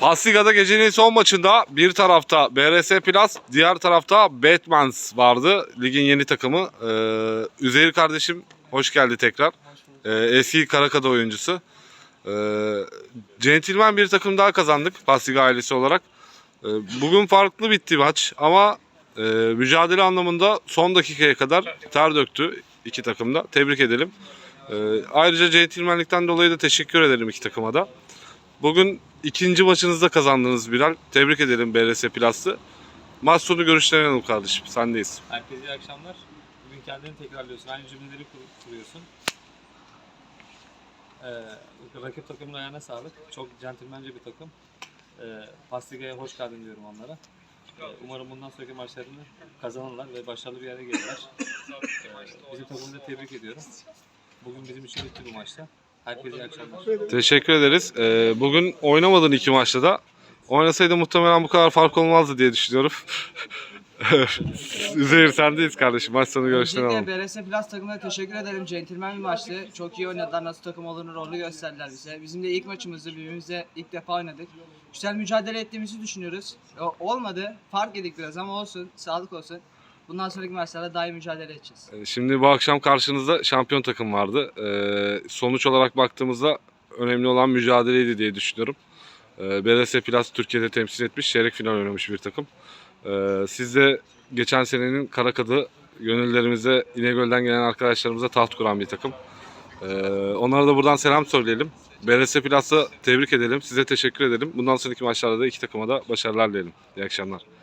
Pasliga'da gecenin son maçında bir tarafta BRS Plus, diğer tarafta Batmans vardı. Ligin yeni takımı. Ee, Üzeyir kardeşim hoş geldi tekrar. Ee, eski Karakada oyuncusu. Ee, centilmen bir takım daha kazandık Pasliga ailesi olarak. Ee, bugün farklı bitti maç ama e, mücadele anlamında son dakikaya kadar ter döktü iki takımda. Tebrik edelim. Ee, ayrıca centilmenlikten dolayı da teşekkür ederim iki takıma da. Bugün ikinci maçınızda kazandınız Bilal. Tebrik edelim BRS Plus'ı. Maç sonu görüşlerini alalım kardeşim. Sendeyiz. Herkese iyi akşamlar. Bugün kendini tekrarlıyorsun. Aynı cümleleri kur- kuruyorsun. Ee, rakip takımın ayağına sağlık. Çok centilmence bir takım. Ee, Pasliga'ya hoş geldin diyorum onlara. Ee, umarım bundan sonraki maçlarını kazanırlar ve başarılı bir yere gelirler. Ee, bizim takımı tebrik ediyorum. Bugün bizim için bitti bu maçta. Herkese iyi akşamlar. Teşekkür ederiz. Ee, bugün oynamadın iki maçta da. Oynasaydı muhtemelen bu kadar fark olmazdı diye düşünüyorum. Üzeyir sendeyiz kardeşim. Maç sonu görüşlerini alalım. Öncelikle BRS Plus takımına teşekkür ederim. Centilmen bir maçtı. Çok iyi oynadılar. Nasıl takım olduğunu rolü gösterdiler bize. Bizim de ilk maçımızdı. Birbirimizle ilk defa oynadık. Güzel mücadele ettiğimizi düşünüyoruz. O- olmadı. Fark yedik biraz ama olsun. Sağlık olsun. Bundan sonraki maçlarda iyi mücadele edeceğiz. Ee, Şimdi bu akşam karşınızda şampiyon takım vardı. Ee, sonuç olarak baktığımızda önemli olan mücadeleydi diye düşünüyorum. Ee, BRS Plus Türkiye'de temsil etmiş, çeyrek final oynamış bir takım. Ee, siz de geçen senenin Karakadı gönüllerimize, İnegöl'den gelen arkadaşlarımıza taht kuran bir takım. Ee, onlara da buradan selam söyleyelim. BRS Plus'ı tebrik edelim, size teşekkür edelim. Bundan sonraki maçlarda da iki takıma da başarılar dileyelim. İyi akşamlar.